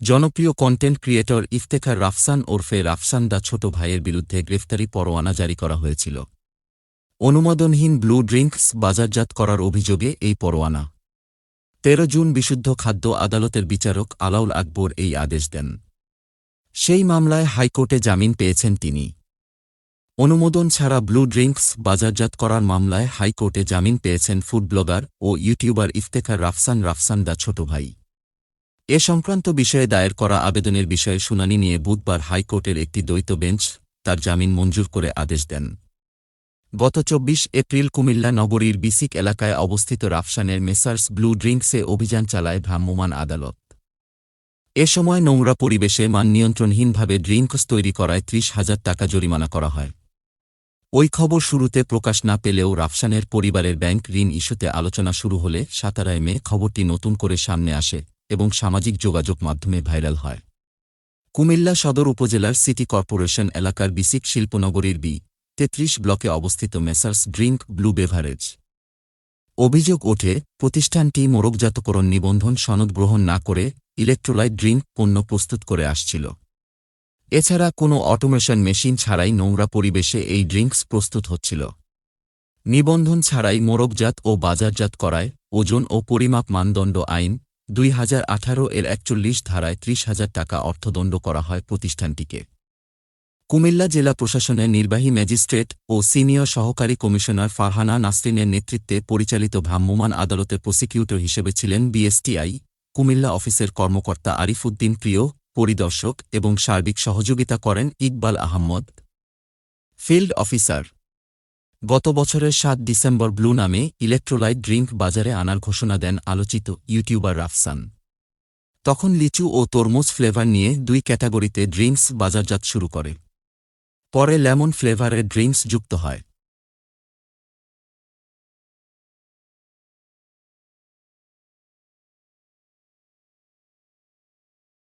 জনপ্রিয় content creator Iftekhar Rafsan ওরফে রাফসান দা ছোট ভাইয়ের বিরুদ্ধে গ্রেফতারি পরোয়ানা জারি করা হয়েছিল। অনুমোদনহীন ব্লু ড্রিঙ্কস বাজারজাত করার অভিযোগে এই পরোয়ানা। তেরো জুন বিশুদ্ধ খাদ্য আদালতের বিচারক আলাউল আকবর এই আদেশ দেন। সেই মামলায় হাইকোর্টে জামিন পেয়েছেন তিনি। অনুমোদন ছাড়া ব্লু ড্রিঙ্কস বাজারজাত করার মামলায় হাইকোর্টে জামিন পেয়েছেন ফুড ব্লগার ও ইউটিউবার ইফতেখার রাফসান রাফসান দা ছোট ভাই। এ সংক্রান্ত বিষয়ে দায়ের করা আবেদনের বিষয়ে শুনানি নিয়ে বুধবার হাইকোর্টের একটি দ্বৈত বেঞ্চ তার জামিন মঞ্জুর করে আদেশ দেন। গত চব্বিশ এপ্রিল কুমিল্লা নগরীর বিসিক এলাকায় অবস্থিত রাফসানের মেসার্স ব্লু ড্রিঙ্কসে অভিযান চালায় ভ্রাম্যমাণ আদালত। এ সময় নোংরা পরিবেশে মান নিয়ন্ত্রণহীনভাবে ড্রিঙ্কস তৈরি করায় ত্রিশ হাজার টাকা জরিমানা করা হয়। ওই খবর শুরুতে প্রকাশ না পেলেও রাফসানের পরিবারের ব্যাংক ঋণ ইস্যুতে আলোচনা শুরু হলে সাতারায় মে খবরটি নতুন করে সামনে আসে। এবং সামাজিক যোগাযোগ মাধ্যমে ভাইরাল হয়। কুমিল্লা সদর উপজেলার সিটি কর্পোরেশন এলাকার বিসিক শিল্পনগরীর বি, তেত্রিশ ব্লকে অবস্থিত মেসার্স ড্রিঙ্ক ব্লু বেভারেজ। অভিযোগ ওঠে, প্রতিষ্ঠানটি মোরগজাতকরণ নিবন্ধন সনদ গ্রহণ না করে ইলেকট্রোলাইট ড্রিঙ্ক পণ্য প্রস্তুত করে আসছিল। এছাড়া কোনো অটোমেশন মেশিন ছাড়াই নোংরা পরিবেশে এই ড্রিঙ্কস প্রস্তুত হচ্ছিল। নিবন্ধন ছাড়াই মোরগজাত ও বাজারজাত করায় ওজন ও পরিমাপ মানদণ্ড আইন দুই হাজার আঠারো এর একচল্লিশ ধারায় ত্রিশ হাজার টাকা অর্থদণ্ড করা হয় প্রতিষ্ঠানটিকে। কুমিল্লা জেলা প্রশাসনের নির্বাহী ম্যাজিস্ট্রেট ও সিনিয়র সহকারী কমিশনার ফারহানা নাসরিনের নেতৃত্বে পরিচালিত ভ্রাম্যমাণ আদালতের প্রসিকিউটর হিসেবে ছিলেন বিএসটিআই, কুমিল্লা অফিসের কর্মকর্তা আরিফুদ্দিন প্রিয়, পরিদর্শক এবং সার্বিক সহযোগিতা করেন ইকবাল আহম্মদ ফিল্ড অফিসার গত বছরের সাত ডিসেম্বর ব্লু নামে ইলেকট্রোলাইট ড্রিঙ্ক বাজারে আনার ঘোষণা দেন আলোচিত ইউটিউবার রাফসান। তখন লিচু ও তরমুজ ফ্লেভার নিয়ে দুই ক্যাটাগরিতে ড্রিঙ্কস বাজারজাত শুরু করে। পরে লেমন ফ্লেভারের ড্রিঙ্কস যুক্ত হয়।